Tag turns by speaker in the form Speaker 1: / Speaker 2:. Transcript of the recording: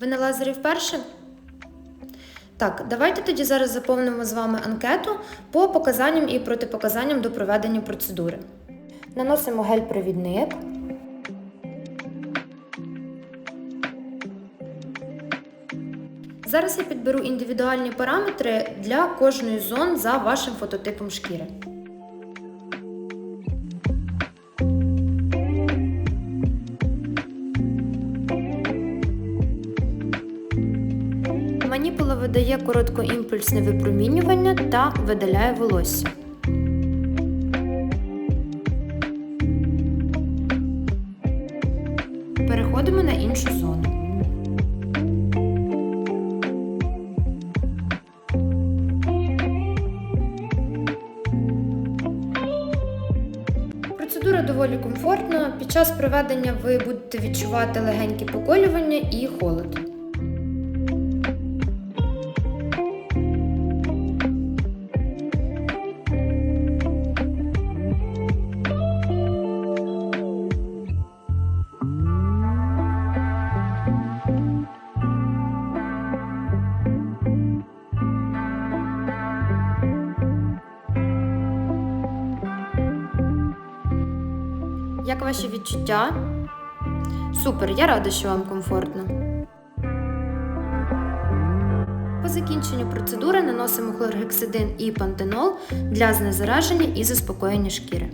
Speaker 1: Ви на лазері вперше? Так, давайте тоді зараз заповнимо з вами анкету по показанням і протипоказанням до проведення процедури. Наносимо гель-провідник. Зараз я підберу індивідуальні параметри для кожної зон за вашим фототипом шкіри. Маніпула видає короткоімпульсне випромінювання та видаляє волосся. Переходимо на іншу зону. Процедура доволі комфортна. Під час проведення ви будете відчувати легенькі поколювання і холод. Як ваші відчуття? Супер, я рада, що вам комфортно. По закінченню процедури наносимо хлоргексидин і пантенол для знезараження і заспокоєння шкіри.